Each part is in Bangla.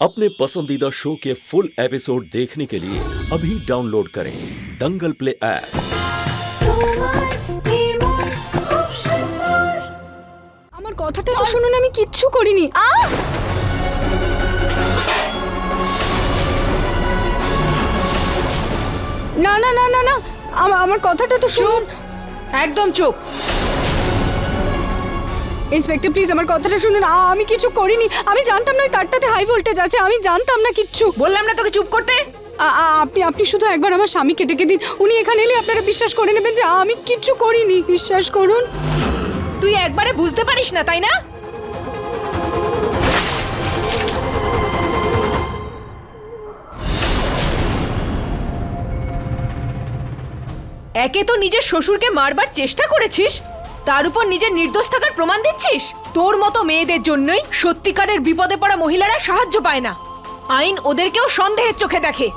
अपने पसंदीदा शो के फुल एपिसोड देखने के लिए अभी डाउनलोड करें दंगल प्ले ऐप তোমার নির্মল খুব সুন্দর আমার কথাটা তো শুনুন আমি কিচ্ছু করিনি আ না না না না না আমার আমার কথাটা তো শুনুন একদম চুপ ইন্সপেক্টর প্লিজ আমার কথাটা শুনুন। আ, আমি কিছু করিনি। আমি জানতাম না ওই তারটাতে হাই ভোল্টেজ আছে। আমি জানতাম না কিচ্ছু। বললাম না তোকে চুপ করতে? আ- আ- আপনি আপনি শুধু একবার আমার স্বামীকে ডেকে দিন। উনি এখানে এলে আপনারা বিশ্বাস করে নেবেন যে আমি কিচ্ছু করিনি। বিশ্বাস করুন। তুই একবারে বুঝতে পারিস না তাই না? একে তো নিজের শ্বশুরকে মারবার চেষ্টা করেছিস? তার উপর নিজের নির্দোষ থাকার প্রমাণ দিচ্ছিস? তোর মতো মেয়েদের জন্যই সত্যিকারের বিপদে পড়া মহিলারা সাহায্য পায় না। আইন ওদেরকেও সন্দেহের চোখে দেখে।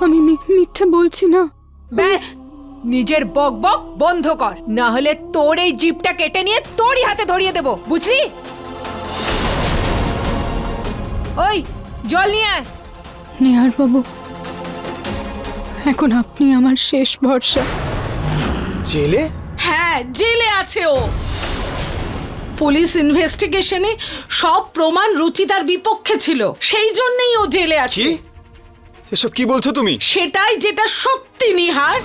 আমি মি- মিথ্যে বলছি না। ব্যাস নিজের বক বক বন্ধ কর। না হলে তোর এই জিপটা কেটে নিয়ে তোরই হাতে ধরিয়ে দেব। বুঝলি? ওই জল নিয়ে আয়। নেহার বাবু এখন আপনি আমার শেষ ভরসা। জেলে? হ্যাঁ জেলে আছে ও। পুলিশ ইনভেস্টিগেশনে সব প্রমাণ রুচিতার বিপক্ষে ছিল। সেই জন্যই ও জেলে কি? আছে এসব কি বলছো তুমি? সেটাই যেটা সত্যি নিহার।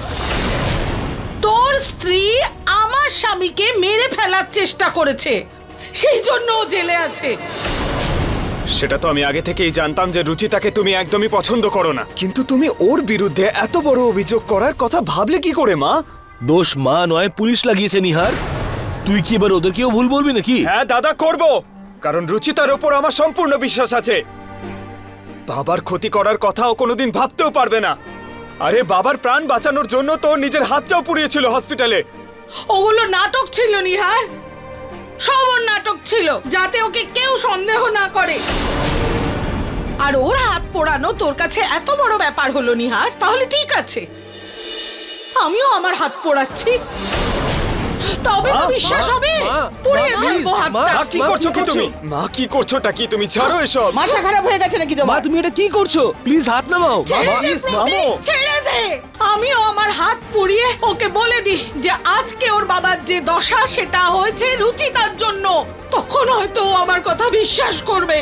তোর স্ত্রী আমার স্বামীকে মেরে ফেলার চেষ্টা করেছে। সেই জন্য ও জেলে আছে। সেটা তো আমি আগে থেকেই জানতাম যে রুচিতাকে তুমি একদমই পছন্দ করো না। কিন্তু তুমি ওর বিরুদ্ধে এত বড় অভিযোগ করার কথা ভাবলে কি করে মা? দোষ মা নয় পুলিশ লাগিয়েছে নিহার। তুই কি এবার ওদেরকেও ভুল বলবি নাকি? হ্যাঁ দাদা করব। কারণ রুচিতার ওপর আমার সম্পূর্ণ বিশ্বাস আছে। বাবার ক্ষতি করার কথাও কোনোদিন ভাবতেও পারবে না। আরে বাবার প্রাণ বাঁচানোর জন্য তো নিজের হাতটাও পুড়িয়েছিল হসপিটালে। ওগুলো নাটক ছিল নিহার। সব ওর নাটক ছিল যাতে ওকে কেউ সন্দেহ না করে। আর ওর হাত পোড়ানো তোর কাছে এত বড় ব্যাপার হলো নিহার তাহলে ঠিক আছে। আমিও আমার হাত পোড়াচ্ছি। তবে তো বিশ্বাস হবে মা, পুড়িয়ে ফেলব হাতটা। মা কি করছ কি তুমি? মা কি করছোটা কি তুমি? ছাড়ো এসব। মাথা খারাপ হয়ে গেছে নাকি মা তোমার তুমি এটা কি করছ? প্লিজ হাত নামাও। ছেড়ে দে, please, নামো। ছেড়ে দে। আমিও আমার হাত পুড়িয়ে ওকে বলে দিই যে আজকে ওর বাবার যে দশা সেটা হয়েছে রুচিতার জন্য। তখন হয়তো ও আমার কথা বিশ্বাস করবে।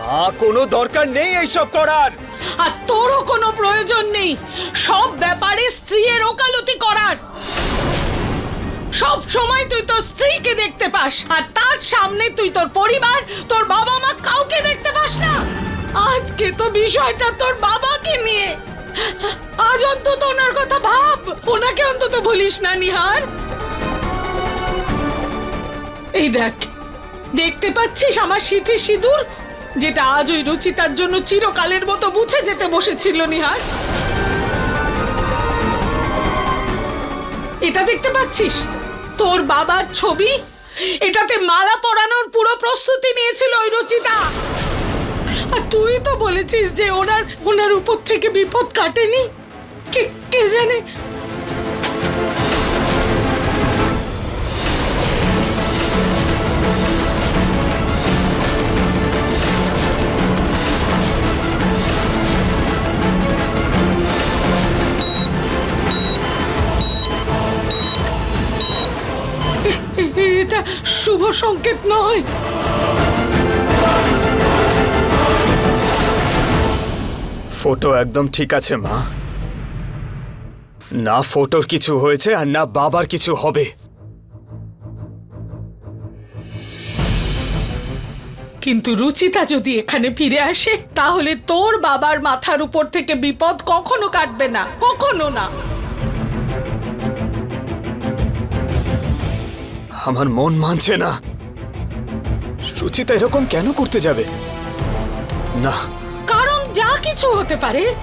মা কোনো দরকার নেই এইসব করার। আর তোরও কোনো প্রয়োজন নেই। সব ব্যাপারে স্ত্রীর ওকালতি করার। সব সময় তুই তোর স্ত্রীকে দেখতে পাস, আর তার সামনে তুই তোর পরিবার, তোর বাবা মা কাউকে দেখতে পাস না। আজকে তো বিষয়টা তোর বাবাকে নিয়ে। আজ অন্তত ওনার কথা ভাব। ওনাকে অন্তত ভুলিস না, নিহার। এই দেখ, দেখতে পাচ্ছিস আমার শীতে সিঁদুর? যেটা আজ ওই রুচিতার জন্য চিরকালের মতো মুছে যেতে বসেছিল নিহার। এটা দেখতে পাচ্ছিস? তোর বাবার ছবি? এটাতে মালা পরানোর পুরো প্রস্তুতি নিয়েছিল ওই রুচিতা। আর তুই তো বলেছিস যে ওনার ওনার উপর থেকে বিপদ কাটেনি? কে কে জানে? সংকেত নয়। ফটো একদম ঠিক আছে মা। না ফটোর কিছু হয়েছে আর না বাবার কিছু হবে। কিন্তু রুচিতা যদি এখানে ফিরে আসে তাহলে তোর বাবার মাথার উপর থেকে বিপদ কখনো কাটবে না কখনো না। আমার মন মানছে না। সুচিতা এরকম কেন করতে যাবে? না। কারণ যা কিছু হতে পারে।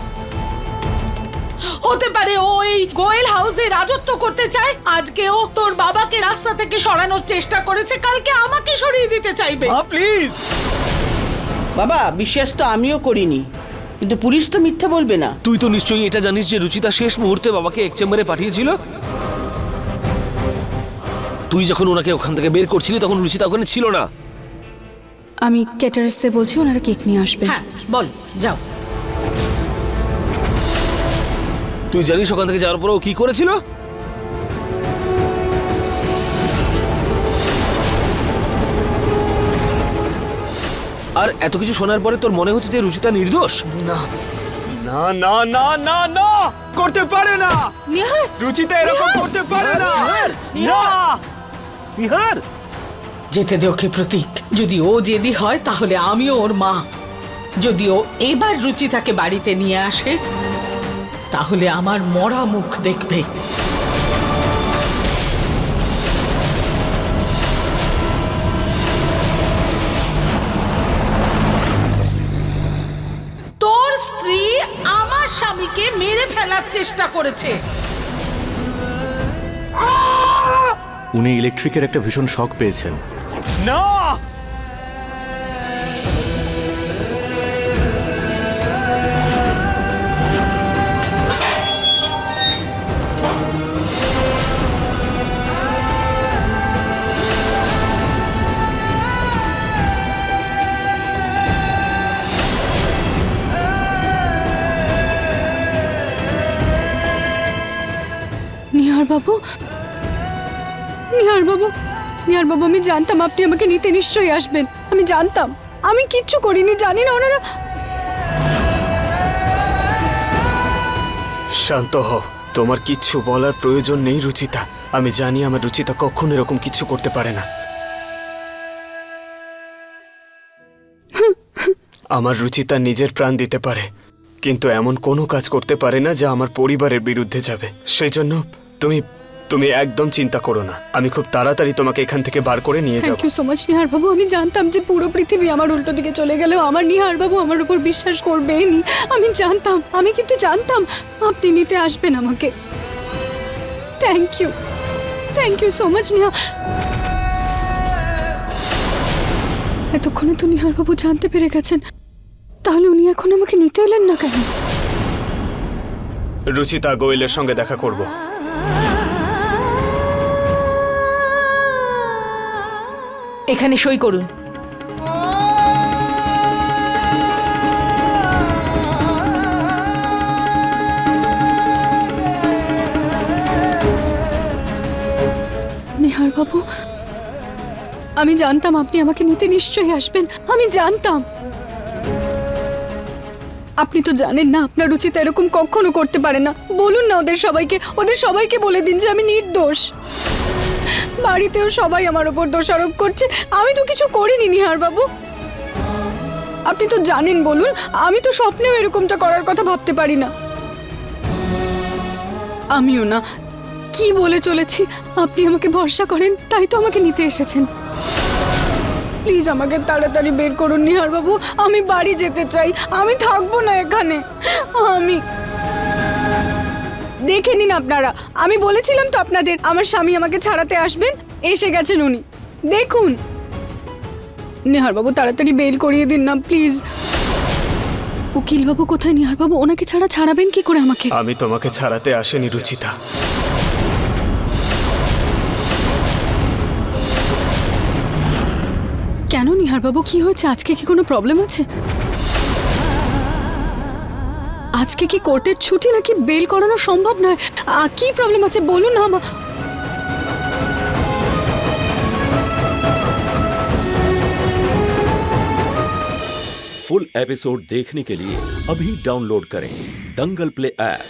হতে পারে ও এই গোয়েল হাউসে রাজত্ব করতে চায়। আজকে ও তোর বাবাকে রাস্তা থেকে সরানোর চেষ্টা করেছে। কালকে আমাকে সরিয়ে দিতে চাইবে। মা প্লিজ! বাবা বিশ্বাস তো আমিও করিনি। কিন্তু পুলিশ তো মিথ্যা বলবে না। তুই তো নিশ্চয়ই এটা জানিস যে রুচিতা শেষ মুহূর্তে বাবাকে এক চেম্বারে পাঠিয়েছিল? তুই যখন ওনাকে ওখান থেকে বের করছিলি তখন রুচিতা ওখানে ছিল না। আমি ক্যাটারার্সদের বলছি ওনারা কেক নিয়ে আসবে। হ্যাঁ বল যাও। তুই জানিস ওখান থেকে যাওয়ার পর ও কি করেছিল? আর এত কিছু শোনার পরে তোর মনে হচ্ছে যে রুচিতা নির্দোষ? না না না না না না করতে পারে না। নিহার! রুচিতা এরকম করতে পারে না। না! নিহার যেতে দে ওকে প্রতীক? যদি ও জেদি হয় তাহলে আমিও ওর মা। যদি ও এবার রুচিতাকে বাড়িতে নিয়ে আসে তাহলে আমার মরা মুখ দেখবে। তোর স্ত্রী আমার স্বামীকে মেরে ফেলার চেষ্টা করেছে। উনি ইলেকট্রিকের একটা ভীষণ শখ পেয়েছেন। না! নিহার বাবু নিহার বাবু নিহার বাবু আমি জানতাম আপনি আমাকে নিতে নিশ্চয়ই আসবেন। আমি জানতাম। আমি কিচ্ছু করিনি, জানি না ওনারা শান্ত হও। তোমার কিচ্ছু বলার প্রয়োজন নেই, রুচিতা। আমি জানি আমার রুচিতা কখনো এরকম কিছু করতে পারে না। আমার রুচিতা নিজের প্রাণ দিতে পারে। কিন্তু এমন কোনো কাজ করতে পারে না যা আমার পরিবারের বিরুদ্ধে যাবে। সেই জন্য তুমি তুমি একদম চিন্তা করো না। আমি খুব তাড়াতাড়ি তোমাকে এখান থেকে বার করে নিয়ে যাব। Thank you so much Nihar বাবু আমি জানতাম যে পুরো পৃথিবী আমার উল্টো দিকে চলে গেলেও আমার নিহার বাবু আমার উপর বিশ্বাস করবেনই আমি জানতাম আমি কিন্তু জানতাম আপনি নিতে আসবেন আমাকে। Thank you thank you so much Niha. এতক্ষণে তো নিহার বাবু জানতে পেরে গেছেন। তাহলে উনি এখন আমাকে নিতে এলেন না কেন? রুচিতা গোয়েলের সঙ্গে দেখা করব। এখানে সই করুন। নিহার বাবু আমি জানতাম আপনি আমাকে নিতে নিশ্চয়ই আসবেন। আমি জানতাম। আপনি তো জানেন না, আপনার উচিত এরকম কখনো করতে পারে না। বলুন না ওদের সবাইকে ওদের সবাইকে বলে দিন যে আমি নির্দোষ। বাড়িতেও সবাই আমার ওপর দোষারোপ করছে। আমি তো কিছু করিনি নিহার বাবু আপনি তো জানেন বলুন, আমি তো স্বপ্নেও এরকমটা করার কথা ভাবতে পারি না। আমিও না, কি বলে চলেছি? আপনি আমাকে ভরসা করেন, তাই তো আমাকে নিতে এসেছেন। প্লিজ আমাকে তাড়াতাড়ি বের করুন নিহার বাবু আমি বাড়ি যেতে চাই, আমি থাকব না এখানে। আমি দেখে নিন আপনারা। আমি বলেছিলাম তো আপনাদের আমার স্বামী আমাকে ছাড়াতে আসবেন। এসে গেছেন উনি। দেখুন। নিহার বাবু তাড়াতাড়ি বের করিয়ে দিন না প্লিজ। উকিল বাবু কোথায় নিহার বাবু ওনাকে ছাড়া ছাড়াবেন কি করে আমাকে? আমি তোমাকে ছাড়াতে আসেনি রুচিতা। কেন নিহার বাবু কি হয়েছে? আজকে কি কোনো প্রবলেম আছে? আজকে কি কোর্টের ছুটি নাকি বেল করানো সম্ভব নয় আ, কি প্রবলেম আছে বলুন না আমা- फुल एपिसोड देखने के लिए अभी डाउनलोड करें दंगल प्ले ऐप